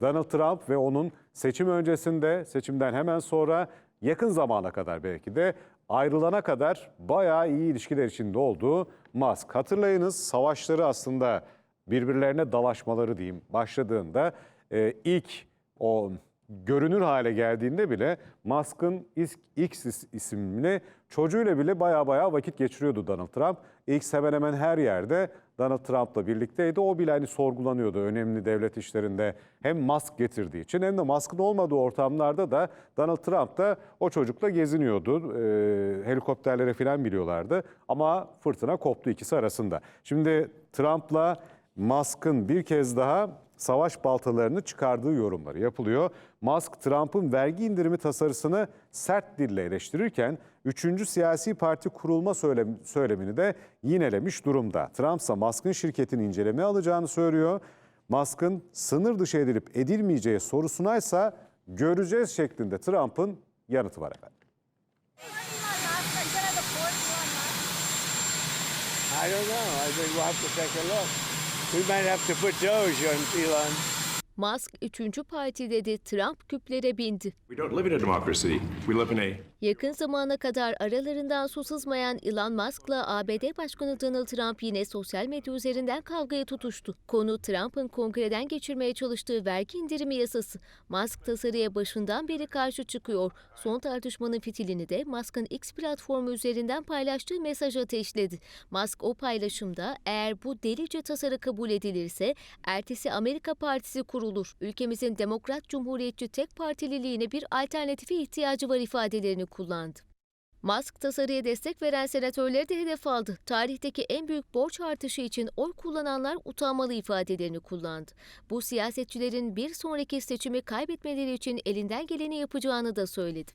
Donald Trump ve onun seçim öncesinde, seçimden hemen sonra yakın zamana kadar belki de ayrılana kadar bayağı iyi ilişkiler içinde olduğu Musk. Hatırlayınız savaşları aslında birbirlerine dalaşmaları diyeyim başladığında e, ilk o görünür hale geldiğinde bile Musk'ın X is- isimli çocuğuyla bile baya baya vakit geçiriyordu Donald Trump. X hemen hemen her yerde Donald Trump'la birlikteydi. O bile hani sorgulanıyordu önemli devlet işlerinde hem Musk getirdiği için hem de Musk'ın olmadığı ortamlarda da Donald Trump da o çocukla geziniyordu. Ee, helikopterlere falan biliyorlardı ama fırtına koptu ikisi arasında. Şimdi Trump'la Musk'ın bir kez daha savaş baltalarını çıkardığı yorumları yapılıyor. Musk, Trump'ın vergi indirimi tasarısını sert dille eleştirirken 3. siyasi parti kurulma söylem- söylemini de yinelemiş durumda. Trump ise Musk'ın şirketini incelemeye alacağını söylüyor. Musk'ın sınır dışı edilip edilmeyeceği sorusuna ise göreceğiz şeklinde Trump'ın yanıtı var efendim. I don't know. I think we'll have to take a look. We might have to put those on Elon. Musk üçüncü parti dedi, Trump küplere bindi. Yakın zamana kadar aralarından su sızmayan Elon Musk'la ABD Başkanı Donald Trump yine sosyal medya üzerinden kavgaya tutuştu. Konu Trump'ın kongreden geçirmeye çalıştığı vergi indirimi yasası. Musk tasarıya başından beri karşı çıkıyor. Son tartışmanın fitilini de Musk'ın X platformu üzerinden paylaştığı mesaj ateşledi. Musk o paylaşımda eğer bu delice tasarı kabul edilirse ertesi Amerika Partisi kurulur. Ülkemizin demokrat cumhuriyetçi tek partililiğine bir alternatife ihtiyacı var ifadelerini kullandı. Musk tasarıya destek veren senatörleri de hedef aldı. Tarihteki en büyük borç artışı için oy kullananlar utanmalı ifadelerini kullandı. Bu siyasetçilerin bir sonraki seçimi kaybetmeleri için elinden geleni yapacağını da söyledi.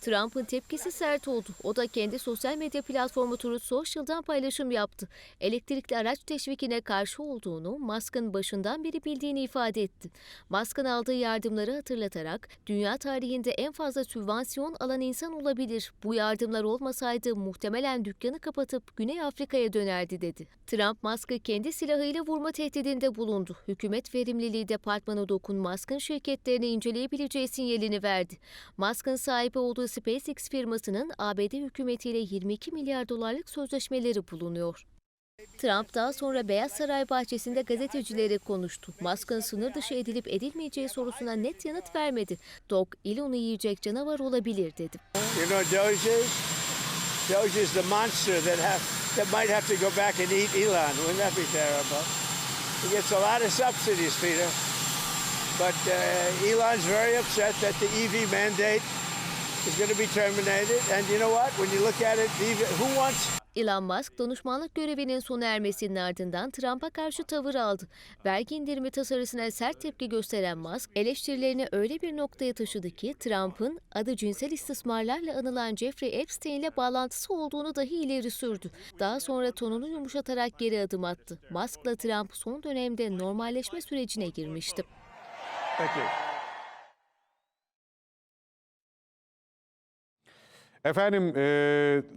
The chances go up about 1%. Trump'ın tepkisi sert oldu. O da kendi sosyal medya platformu Truth Social'dan paylaşım yaptı. Elektrikli araç teşvikine karşı olduğunu Musk'ın başından beri bildiğini ifade etti. Musk'ın aldığı yardımları hatırlatarak dünya tarihinde en fazla sübvansiyon alan insan olabilir. Bu yardımlar olmasaydı muhtemelen dükkanı kapatıp Güney Afrika'ya dönerdi dedi. Trump Musk'ı kendi silahıyla vurma tehdidinde bulundu. Hükümet verimliliği departmanı dokun Musk'ın şirketlerini inceleyebileceği sinyalini verdi. Musk'ın sahibi olduğu SpaceX firmasının ABD hükümetiyle 22 milyar dolarlık sözleşmeleri bulunuyor. Trump daha sonra Beyaz Saray bahçesinde gazetecilere konuştu. Musk'ın sınır dışı edilip edilmeyeceği sorusuna net yanıt vermedi. Dog, Elon'u yiyecek canavar olabilir dedi. You know Doge is? Doge is the monster that have that might have to go back and eat Elon. Wouldn't that be terrible? He gets a lot of subsidies, Peter. But uh, Elon's very upset that the EV mandate is going to be terminated. And you know what? When you look at it, who wants Elon Musk danışmanlık görevinin sona ermesinin ardından Trump'a karşı tavır aldı. Vergi indirimi tasarısına sert tepki gösteren Musk, eleştirilerini öyle bir noktaya taşıdı ki Trump'ın adı cinsel istismarlarla anılan Jeffrey Epstein ile bağlantısı olduğunu dahi ileri sürdü. Daha sonra tonunu yumuşatarak geri adım attı. Musk'la Trump son dönemde normalleşme sürecine girmişti. Thank Efendim e,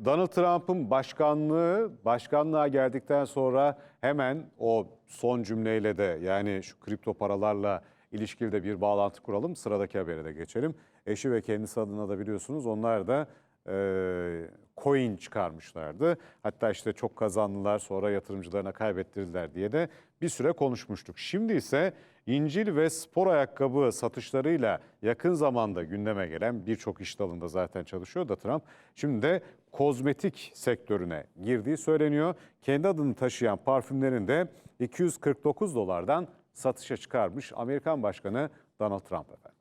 Donald Trump'ın başkanlığı başkanlığa geldikten sonra hemen o son cümleyle de yani şu kripto paralarla ilişkili de bir bağlantı kuralım. Sıradaki habere de geçelim. Eşi ve kendisi adına da biliyorsunuz onlar da e, coin çıkarmışlardı. Hatta işte çok kazandılar sonra yatırımcılarına kaybettirdiler diye de bir süre konuşmuştuk. Şimdi ise İncil ve spor ayakkabı satışlarıyla yakın zamanda gündeme gelen birçok iş dalında zaten çalışıyor da Trump. Şimdi de kozmetik sektörüne girdiği söyleniyor. Kendi adını taşıyan parfümlerin de 249 dolardan satışa çıkarmış Amerikan Başkanı Donald Trump efendim.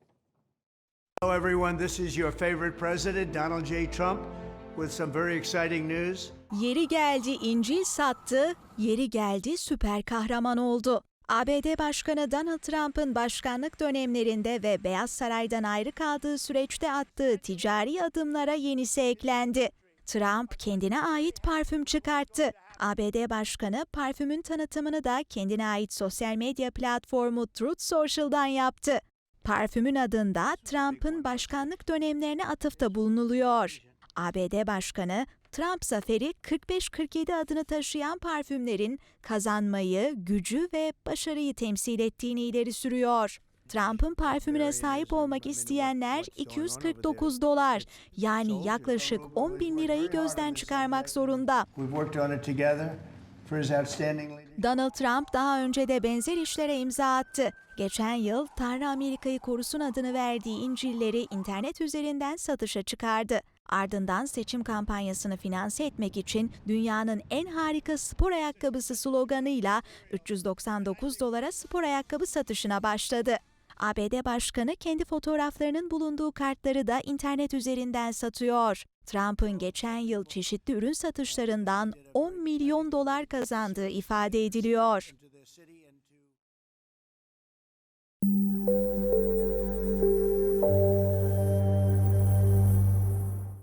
Hello, everyone. This is your favorite president, Donald J. Trump, with some very exciting news. Yeri geldi İncil sattı, yeri geldi süper kahraman oldu. ABD Başkanı Donald Trump'ın başkanlık dönemlerinde ve Beyaz Saray'dan ayrı kaldığı süreçte attığı ticari adımlara yenisi eklendi. Trump kendine ait parfüm çıkarttı. ABD Başkanı parfümün tanıtımını da kendine ait sosyal medya platformu Truth Social'dan yaptı. Parfümün adında Trump'ın başkanlık dönemlerine atıfta bulunuluyor. ABD Başkanı Trump zaferi 45-47 adını taşıyan parfümlerin kazanmayı, gücü ve başarıyı temsil ettiğini ileri sürüyor. Trump'ın parfümüne sahip olmak isteyenler 249 dolar yani yaklaşık 10 bin lirayı gözden çıkarmak zorunda. Donald Trump daha önce de benzer işlere imza attı. Geçen yıl Tanrı Amerika'yı korusun adını verdiği İncil'leri internet üzerinden satışa çıkardı. Ardından seçim kampanyasını finanse etmek için dünyanın en harika spor ayakkabısı sloganıyla 399 dolara spor ayakkabı satışına başladı. ABD Başkanı kendi fotoğraflarının bulunduğu kartları da internet üzerinden satıyor. Trump'ın geçen yıl çeşitli ürün satışlarından 10 milyon dolar kazandığı ifade ediliyor. Música